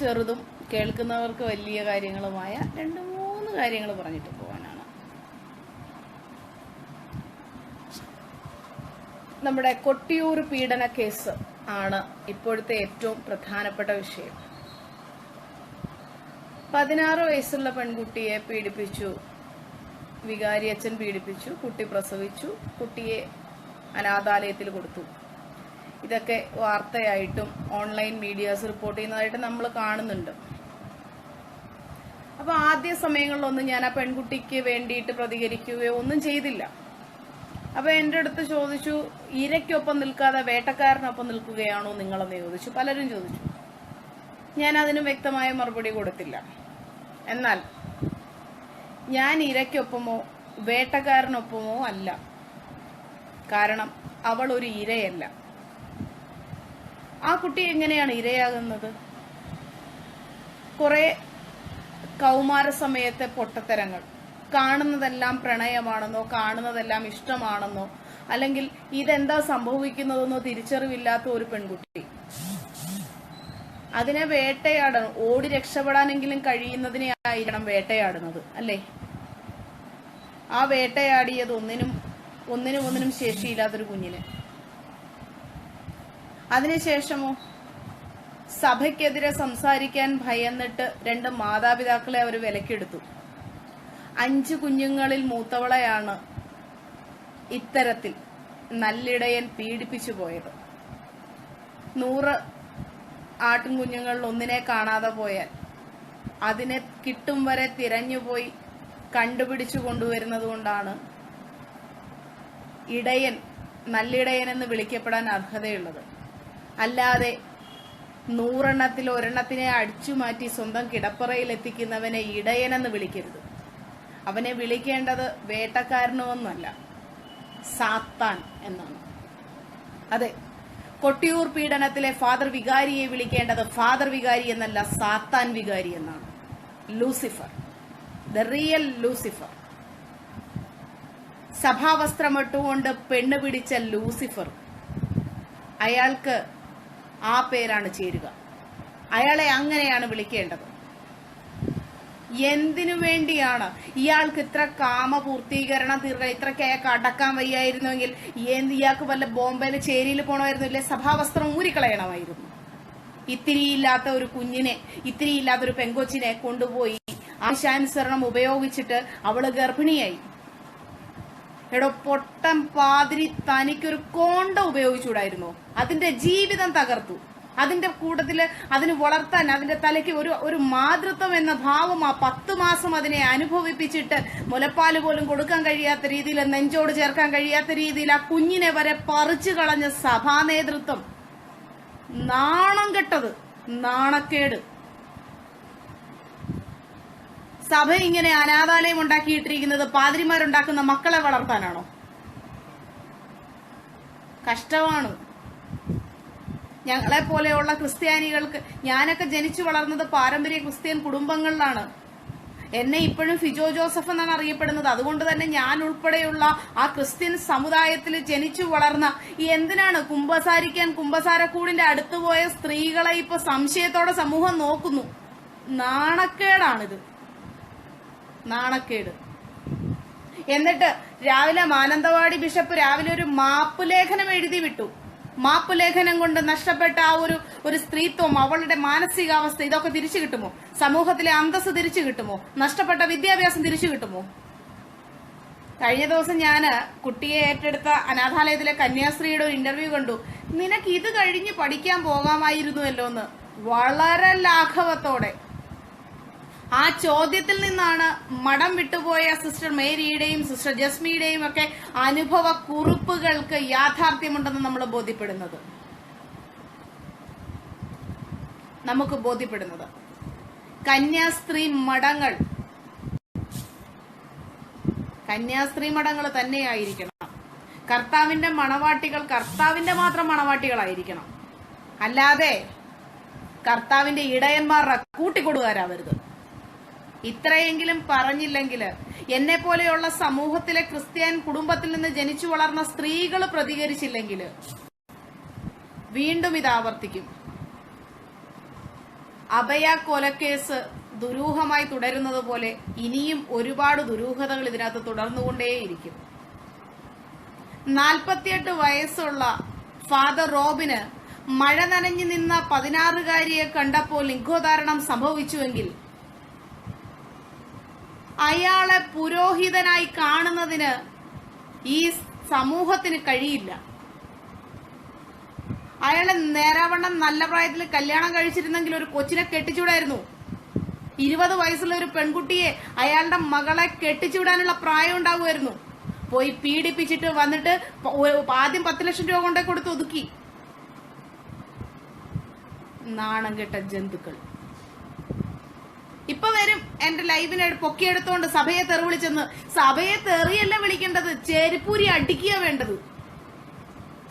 ചെറുതും കേൾക്കുന്നവർക്ക് വലിയ കാര്യങ്ങളുമായ രണ്ട് മൂന്ന് കാര്യങ്ങൾ പറഞ്ഞിട്ട് പോകാനാണ്. നമ്മുടെ കൊട്ടിയൂർ പീഡന കേസ് ആണ് ഇപ്പോഴത്തെ ഏറ്റവും പ്രധാനപ്പെട്ട വിഷയം. പതിനാറ് വയസ്സുള്ള പെൺകുട്ടിയെ പീഡിപ്പിച്ചു. വികാരി അച്ഛൻ പീഡിപ്പിച്ചു കുട്ടി പ്രസവിച്ചു കുട്ടിയെ അനാഥാലയത്തിൽ കൊടുത്തു. ഇതൊക്കെ വാർത്തയായിട്ടും ഓൺലൈൻ മീഡിയാസ് റിപ്പോർട്ട് ചെയ്യുന്നതായിട്ട് നമ്മൾ കാണുന്നുണ്ട്. അപ്പൊ ആദ്യ സമയങ്ങളിലൊന്നും ഞാൻ ആ പെൺകുട്ടിക്ക് വേണ്ടിയിട്ട് പ്രതികരിക്കുകയോ ഒന്നും ചെയ്തില്ല. അപ്പൊ എന്റെ അടുത്ത് ചോദിച്ചു ഇരയ്ക്കൊപ്പം നിൽക്കാതെ വേട്ടക്കാരനൊപ്പം നിൽക്കുകയാണോ നിങ്ങളെന്ന് ചോദിച്ചു. പലരും ചോദിച്ചു. ഞാൻ അതിന് വ്യക്തമായ മറുപടി കൊടുത്തില്ല. എന്നാൽ ഞാൻ ഇരയ്ക്കൊപ്പമോ വേട്ടക്കാരനൊപ്പമോ അല്ല. കാരണം അവൾ ഒരു ഇരയല്ല. ആ കുട്ടി എങ്ങനെയാണ് ഇരയാകുന്നത്? കുറെ കൗമാര സമയത്തെ പൊട്ടത്തരങ്ങൾ. കാണുന്നതെല്ലാം പ്രണയമാണെന്നോ കാണുന്നതെല്ലാം ഇഷ്ടമാണെന്നോ അല്ലെങ്കിൽ ഇതെന്താ സംഭവിക്കുന്നതെന്നോ തിരിച്ചറിവില്ലാത്ത ഒരു പെൺകുട്ടി. അതിനെ വേട്ടയാടണം. ഓടി രക്ഷപ്പെടാനെങ്കിലും കഴിയുന്നതിനെ ആയിരിക്കണം വേട്ടയാടുന്നത് അല്ലേ? ആ വേട്ടയാടിയത് ഒന്നിനും ഒന്നിനും ഒന്നിനും ശേഷിയില്ലാത്തൊരു കുഞ്ഞിന്. അതിനുശേഷമോ? സഭയ്ക്കെതിരെ സംസാരിക്കാൻ ഭയന്നിട്ട് രണ്ട് മാതാപിതാക്കളെ അവർ വിലക്കെടുത്തു. അഞ്ചു കുഞ്ഞുങ്ങളിൽ മൂത്തവളെയാണ് ഇത്തരത്തിൽ നല്ലിടയൻ പീഡിപ്പിച്ചു പോയത്. നൂറ് ആട്ടിൻകുഞ്ഞുങ്ങളിൽ ഒന്നിനെ കാണാതെ പോയാൽ അതിനെ കിട്ടും വരെ തിരഞ്ഞുപോയി കണ്ടുപിടിച്ചു കൊണ്ടുവരുന്നത് കൊണ്ടാണ് ഇടയൻ നല്ലിടയൻ എന്ന് വിളിക്കപ്പെടാൻ അർഹതയുള്ളത്. അല്ലാതെ നൂറെണ്ണത്തിൽ ഒരെണ്ണത്തിനെ അടിച്ചു മാറ്റി സ്വന്തം കിടപ്പറയിൽ എത്തിക്കുന്നവനെ ഇടയനെന്ന് വിളിക്കരുത്. അവനെ വിളിക്കേണ്ടത് വേട്ടക്കാരനൊന്നല്ല സാത്താൻ എന്നാണ്. അതെ കൊട്ടിയൂർ പീഡനത്തിലെ ഫാദർ വികാരിയെ വിളിക്കേണ്ടത് ഫാദർ വികാരി എന്നല്ല സാത്താൻ വികാരി എന്നാണ്. Lucifer the real Lucifer. സഭാവസ്ത്രമിട്ടുകൊണ്ട് പെണ്ണ് പിടിച്ച ലൂസിഫർ അയാൾക്ക് ആ പേരാണ് ചേരുക. അയാളെ അങ്ങനെയാണ് വിളിക്കേണ്ടത്. എന്തിനു വേണ്ടിയാണ്? ഇയാൾക്ക് ഇത്ര കാമപൂർത്തീകരണം തീർക്കാൻ ഇത്രയ്ക്ക് അയാൾക്ക് അടക്കാൻ വയ്യായിരുന്നുവെങ്കിൽ എന്ത് ഇയാൾക്ക് വല്ല ബോംബെയിൽ ചേരിയിൽ പോകണമായിരുന്നു ഇല്ലേ? സഭാവസ്ത്രം ഊരിക്കളയണമായിരുന്നു. ഇത്തിരിയില്ലാത്ത ഒരു കുഞ്ഞിനെ ഇത്തിരിയില്ലാത്ത ഒരു പെങ്കൊച്ചിനെ കൊണ്ടുപോയി ആശാനുസരണം ഉപയോഗിച്ചിട്ട് അവൾ ഗർഭിണിയായി. എടോ പൊട്ടം പാതിരി തനിക്കൊരു കോണ്ട ഉപയോഗിച്ചൂടായിരുന്നോ അതിന്റെ ജീവിതം തകർത്തു. അതിന്റെ കൂട്ടത്തിൽ അതിന് വളർത്താൻ അതിന്റെ തലയ്ക്ക് ഒരു ഒരു മാതൃത്വം എന്ന ഭാവം ആ പത്തു മാസം അതിനെ അനുഭവിപ്പിച്ചിട്ട് മുലപ്പാൽ പോലും കൊടുക്കാൻ കഴിയാത്ത രീതിയിൽ നെഞ്ചോട് ചേർക്കാൻ കഴിയാത്ത രീതിയിൽ ആ കുഞ്ഞിനെ വരെ പറിച്ചു കളഞ്ഞ സഭാ നേതൃത്വം നാണം കെട്ടത് നാണക്കേട്. സഭ ഇങ്ങനെ അനാഥാലയം ഉണ്ടാക്കിയിട്ടിരിക്കുന്നത് പാതിരിമാരുണ്ടാക്കുന്ന മക്കളെ വളർത്താനാണോ? കഷ്ടമാണ്. ഞങ്ങളെ പോലെയുള്ള ക്രിസ്ത്യാനികൾക്ക് ഞാനൊക്കെ ജനിച്ചു വളർന്നത് പാരമ്പര്യ ക്രിസ്ത്യൻ കുടുംബങ്ങളിലാണ്. എന്നെ ഇപ്പോഴും ഫിജോ ജോസഫ് എന്നാണ് അറിയപ്പെടുന്നത്. അതുകൊണ്ട് തന്നെ ഞാൻ ഉൾപ്പെടെയുള്ള ആ ക്രിസ്ത്യൻ സമുദായത്തിൽ ജനിച്ചു വളർന്ന ഈ എന്തിനാണ് കുംഭസാരിക്കാൻ കുംഭസാരക്കൂടിന്റെ അടുത്തുപോയ സ്ത്രീകളെ ഇപ്പൊ സംശയത്തോടെ സമൂഹം നോക്കുന്നു? നാണക്കേടാണിത്. നാണക്കേട്. എന്നിട്ട് രാവിലെ മാനന്തവാടി ബിഷപ്പ് രാവിലെ ഒരു മാപ്പുലേഖനം എഴുതി വിട്ടു. മാപ്പുലേഖനം കൊണ്ട് നഷ്ടപ്പെട്ട ആ ഒരു ഒരു സ്ത്രീത്വം അവളുടെ മാനസികാവസ്ഥ ഇതൊക്കെ തിരിച്ചു കിട്ടുമോ? സമൂഹത്തിലെ അന്തസ് തിരിച്ചു കിട്ടുമോ? നഷ്ടപ്പെട്ട വിദ്യാഭ്യാസം തിരിച്ചു കിട്ടുമോ? കഴിഞ്ഞ ദിവസം ഞാൻ കുട്ടിയെ ഏറ്റെടുത്ത അനാഥാലയത്തിലെ കന്യാസ്ത്രീയുടെ ഒരു ഇന്റർവ്യൂ കണ്ടു. നിനക്ക് ഇത് കഴിഞ്ഞ് പഠിക്കാൻ പോകാമായിരുന്നുവല്ലോ എന്ന് വളരെ ലാഘവത്തോടെ. ആ ചോദ്യത്തിൽ നിന്നാണ് മടം വിട്ടുപോയ സിസ്റ്റർ മേരിയുടെയും സിസ്റ്റർ ജസ്മിയുടെയും ഒക്കെ അനുഭവ കുറിപ്പുകൾക്ക് യാഥാർത്ഥ്യമുണ്ടെന്ന് നമ്മൾ ബോധ്യപ്പെടുന്നത്. നമുക്ക് ബോധ്യപ്പെടുന്നത്. കന്യാസ്ത്രീ മടങ്ങൾ കന്യാസ്ത്രീ മടങ്ങൾ തന്നെയായിരിക്കണം. കർത്താവിന്റെ മണവാട്ടികൾ കർത്താവിന്റെ മാത്രം മണവാട്ടികളായിരിക്കണം. അല്ലാതെ കർത്താവിന്റെ ഇടയന്മാരുടെ കൂട്ടിക്കൊടുകാരാവരുത്. ഇത്രയെങ്കിലും പറഞ്ഞില്ലെങ്കിൽ എന്നെ പോലെയുള്ള സമൂഹത്തിലെ ക്രിസ്ത്യൻ കുടുംബത്തിൽ നിന്ന് ജനിച്ചു വളർന്ന സ്ത്രീകൾ പ്രതികരിച്ചില്ലെങ്കിൽ വീണ്ടും ഇത് ആവർത്തിക്കും. അഭയ കൊലക്കേസ് ദുരൂഹമായി തുടരുന്നത് പോലെ ഇനിയും ഒരുപാട് ദുരൂഹതകൾ ഇതിനകത്ത് തുടർന്നുകൊണ്ടേയിരിക്കും. നാൽപ്പത്തിയെട്ട് വയസ്സുള്ള ഫാദർ റോബിന് മഴ നനഞ്ഞു നിന്ന പതിനാറുകാരിയെ കണ്ടപ്പോൾ ലിംഗോധാരണം സംഭവിച്ചുവെങ്കിൽ അയാളെ പുരോഹിതനായി കാണുന്നതിന് ഈ സമൂഹത്തിന് കഴിയില്ല. അയാളെ നേരാവണ്ണം നല്ല പ്രായത്തിൽ കല്യാണം കഴിച്ചിരുന്നെങ്കിൽ ഒരു കൊച്ചിനെ കെട്ടിച്ചുവിടായിരുന്നു. ഇരുപത് വയസ്സുള്ള ഒരു പെൺകുട്ടിയെ അയാളുടെ മകളെ കെട്ടിച്ചുവിടാനുള്ള പ്രായം ഉണ്ടാവുമായിരുന്നു. പോയി പീഡിപ്പിച്ചിട്ട് വന്നിട്ട് ആദ്യം പത്ത് ലക്ഷം രൂപ കൊണ്ടേ കൊടുത്ത് ഒതുക്കി. നാണം കെട്ട ജന്തുക്കൾ. ഇപ്പൊ വരും എന്റെ ലൈവിനെ പൊക്കിയെടുത്തോണ്ട് സഭയെ തെറി വിളിച്ചെന്ന്. സഭയെ തെറിയല്ല വിളിക്കേണ്ടത്. ചെരുപ്പൂരി അടിക്കുക വേണ്ടത്.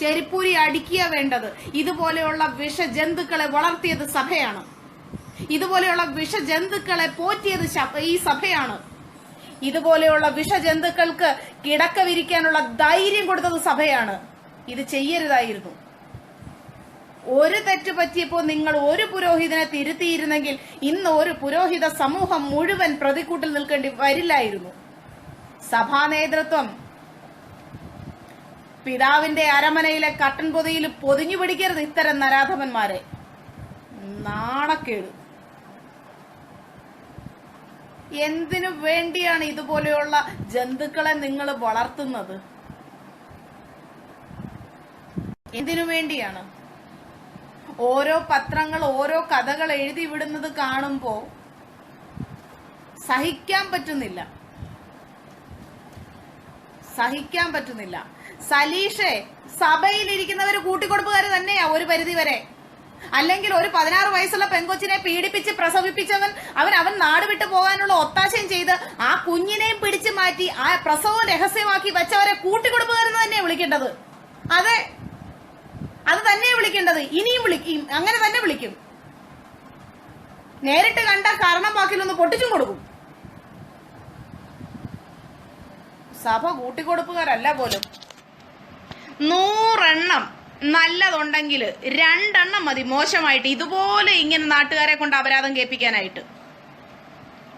ചെരുപ്പൂരി അടിക്കുക വേണ്ടത്. ഇതുപോലെയുള്ള വിഷജന്തുക്കളെ വളർത്തിയത് സഭയാണ്. ഇതുപോലെയുള്ള വിഷജന്തുക്കളെ പോറ്റിയത് ഈ സഭയാണ്. ഇതുപോലെയുള്ള വിഷജന്തുക്കൾക്ക് കിടക്ക വിരിക്കാനുള്ള ധൈര്യം കൊടുത്തത് സഭയാണ്. ഇത് ചെയ്യരുതായിരുന്നു. ഒരു തെറ്റ് പറ്റിയപ്പോൾ നിങ്ങൾ ഒരു പുരോഹിതനെ തിരുത്തിയിരുന്നെങ്കിൽ ഇന്ന് ഒരു പുരോഹിത സമൂഹം മുഴുവൻ പ്രതിക്കൂട്ടിൽ നിൽക്കേണ്ടി വരില്ലായിരുന്നു. സഭാ നേതൃത്വം പിതാവിന്റെ അരമനയിലെ കട്ടൻ പൊതിയിൽ പൊതിഞ്ഞു പിടിക്കരുത് ഇത്തരം നരാധവന്മാരെ നാണക്കേട്. എന്തിനു വേണ്ടിയാണ് ഇതുപോലെയുള്ള ജന്തുക്കളെ നിങ്ങൾ വളർത്തുന്നത്? എന്തിനു വേണ്ടിയാണ്? ഓരോ പത്രങ്ങൾ ഓരോ കഥകൾ എഴുതി വിടുന്നത് കാണുമ്പോൾ സഹിക്കാൻ പറ്റുന്നില്ല. സഹിക്കാൻ പറ്റുന്നില്ല. സലീഷെ സഭയിലിരിക്കുന്നവർ കൂട്ടിക്കൊടുപ്പുകാർ തന്നെയാ ഒരു പരിധി വരെ അല്ലെങ്കിൽ ഒരു പതിനാറ് വയസ്സുള്ള പെൺകൊച്ചിനെ പീഡിപ്പിച്ച് പ്രസവിപ്പിച്ചവൻ അവൻ അവൻ നാട് വിട്ടു പോകാനുള്ള ഒത്താശയും ചെയ്ത് ആ കുഞ്ഞിനെയും പിടിച്ചു മാറ്റി ആ പ്രസവം രഹസ്യമാക്കി വെച്ചവരെ കൂട്ടിക്കൊടുപ്പുകാരെന്ന് തന്നെയാണ് വിളിക്കേണ്ടത്. അതെ അത് തന്നെ വിളിക്കേണ്ടത്. ഇനിയും വിളിക്കും. അങ്ങനെ തന്നെ വിളിക്കും. നേരിട്ട് കണ്ട കാരണം വാക്കിലൊന്ന് പൊട്ടിച്ചും കൊടുക്കും. സഭ കൂട്ടിക്കൊടുപ്പുകാരല്ല പോലും. നൂറെണ്ണം നല്ലതുണ്ടെങ്കിൽ രണ്ടെണ്ണം മതി മോശമായിട്ട്. ഇതുപോലെ ഇങ്ങനെ നാട്ടുകാരെ കൊണ്ട് അപരാധം കേൾപ്പിക്കാനായിട്ട്.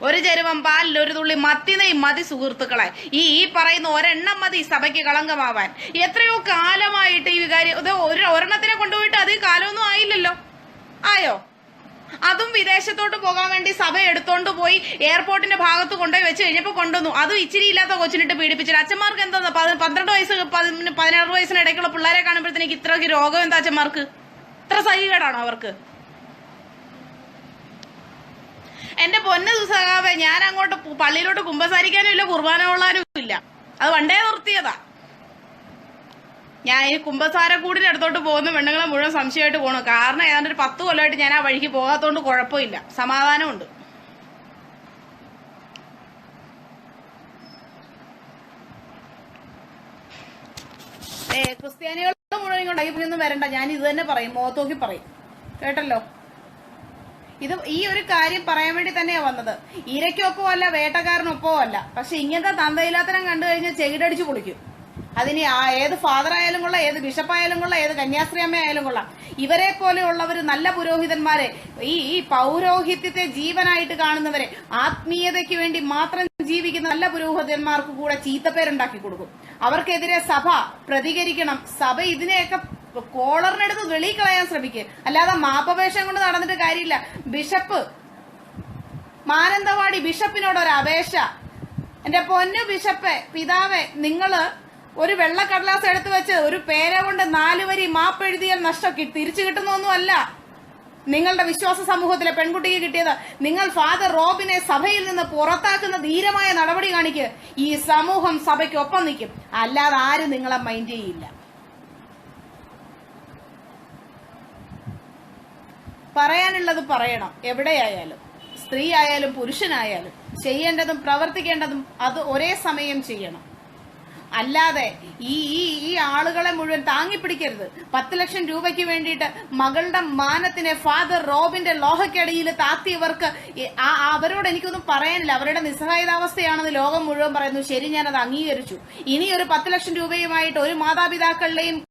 ഒരു ചരുവം പാലിൽ ഒരു തുള്ളി മത്തിനെയും മതി സുഹൃത്തുക്കളെ. ഈ ഈ പറയുന്ന ഒരെണ്ണം മതി സഭയ്ക്ക് കളങ്കമാവാൻ. എത്രയോ കാലമായിട്ട് ഈ വികാരം ഒരു ഒരെണ്ണത്തിനെ കൊണ്ടുപോയിട്ട് അത് കാലമൊന്നും ആയില്ലല്ലോ. ആയോ? അതും വിദേശത്തോട്ട് പോകാൻ വേണ്ടി സഭ എടുത്തോണ്ട് പോയി എയർപോർട്ടിന്റെ ഭാഗത്ത് കൊണ്ടുപോയി വെച്ച് കഴിഞ്ഞപ്പോ കൊണ്ടുവന്നു. അതും ഇച്ചിരി ഇല്ലാത്ത കൊച്ചിനിട്ട് പീഡിപ്പിച്ചിട്ട്. അച്ഛന്മാർക്ക് എന്താ പന്ത്രണ്ട് വയസ്സ് പതിന് പതിനാറ് വയസ്സിന് ഇടയ്ക്കുള്ള പിള്ളേരെ കാണുമ്പോഴത്തേക്ക് ഇത്രയ്ക്ക് രോഗം എന്താ അച്ഛന്മാർക്ക്? ഇത്ര സഹികേടാണോ അവർക്ക്? എന്റെ പൊന്ന സഖാവെ ഞാൻ അങ്ങോട്ട് പള്ളിയിലോട്ട് കുമ്പസാരിക്കാനും ഇല്ല കുർബാന കൊള്ളാനും ഇല്ല. അത് വണ്ടേ നിർത്തിയതാ. ഞാൻ ഈ കുമ്പസാരക്കൂടിന്റെ അടുത്തോട്ട് പോകുന്ന പെണ്ണുങ്ങളെ മുഴുവൻ സംശയമായിട്ട് പോകണം കാരണം ഏതാണ്ട് ഒരു പത്ത് കൊല്ലമായിട്ട് ഞാൻ ആ വഴിക്ക് പോകാത്തോണ്ട് കുഴപ്പമില്ല. സമാധാനമുണ്ട്. ക്രിസ്ത്യാനികളുടെ മുഴുവൻ ഇങ്ങോട്ട് അയ്യപ്പൊന്നും വരണ്ട. ഞാൻ ഇത് തന്നെ പറയും മുഖത്തോക്കി പറയും. കേട്ടല്ലോ? ഇത് ഈ ഒരു കാര്യം പറയാൻ വേണ്ടി തന്നെയാ വന്നത്. ഇരയ്ക്കൊപ്പോ അല്ല വേട്ടക്കാരനൊപ്പോ അല്ല പക്ഷെ ഇങ്ങനത്തെ തന്തയില്ലാത്തനം കണ്ടു കഴിഞ്ഞാൽ ചെകിടടിച്ചു പൊളിക്കും. അതിന് ആ ഏത് ഫാദർ ആയാലും കൊള്ളാം ഏത് ബിഷപ്പായാലും കൊള്ളാം ഏത് കന്യാസ്ത്രീ അമ്മ ആയാലും കൊള്ളാം. ഇവരെ പോലെയുള്ളവർ നല്ല പുരോഹിതന്മാരെ ഈ ഈ പൗരോഹിത്യത്തെ ജീവനായിട്ട് കാണുന്നവരെ ആത്മീയതയ്ക്ക് വേണ്ടി മാത്രം ജീവിക്കുന്ന നല്ല പുരോഹിതന്മാർക്ക് കൂടെ ചീത്തപ്പേരുണ്ടാക്കി കൊടുക്കും. അവർക്കെതിരെ സഭ പ്രതികരിക്കണം. സഭ ഇതിനെയൊക്കെ കോളറിനെടുത്ത് വെളി കളയാൻ ശ്രമിക്കുക അല്ലാതെ മാപ്പപേക്ഷ കൊണ്ട് നടന്നിട്ട് കാര്യമില്ല. ബിഷപ്പ് മാനന്തവാടി ബിഷപ്പിനോട് ഒരു അപേക്ഷ. എന്റെ പൊന്നു ബിഷപ്പെ പിതാവെ നിങ്ങൾ ഒരു വെള്ളക്കടലാസ് എടുത്തു വെച്ച് ഒരു പേര കൊണ്ട് നാലു വരി മാപ്പ് എഴുതിയാൽ നഷ്ടം തിരിച്ചു കിട്ടുന്നൊന്നുമല്ല. നിങ്ങളുടെ വിശ്വാസ സമൂഹത്തിലെ പെൺകുട്ടിക്ക് കിട്ടിയത്. നിങ്ങൾ ഫാദർ റോബിനെ സഭയിൽ നിന്ന് പുറത്താക്കുന്ന ധീരമായ നടപടി കാണിക്കുക ഈ സമൂഹം സഭയ്ക്കൊപ്പം നിൽക്കും. അല്ലാതെ ആരും നിങ്ങളെ മൈൻഡ് ചെയ്യില്ല. പറയാനുള്ളത് പറയണം. എവിടെയായാലും. സ്ത്രീ ആയാലും പുരുഷനായാലും. ചെയ്യേണ്ടതും പ്രവർത്തിക്കേണ്ടതും അത് ഒരേ സമയം ചെയ്യണം. അല്ലാതെ ഈ ഈ ഈ ആളുകളെ മുഴുവൻ താങ്ങിപ്പിടിക്കരുത്. പത്ത് ലക്ഷം രൂപയ്ക്ക് വേണ്ടിയിട്ട് മകളുടെ മാനത്തിനെ ഫാദർ റോബിന്റെ ലോഹക്കടിയിൽ താത്തിയവർക്ക് അവരോട് എനിക്കൊന്നും പറയാനില്ല. അവരുടെ നിസ്സഹായതാവസ്ഥയാണെന്ന് ലോകം മുഴുവൻ പറയുന്നു. ശരി ഞാനത് അംഗീകരിച്ചു. ഇനി ഒരു പത്ത് ലക്ഷം രൂപയുമായിട്ട് ഒരു മാതാപിതാക്കളുടെയും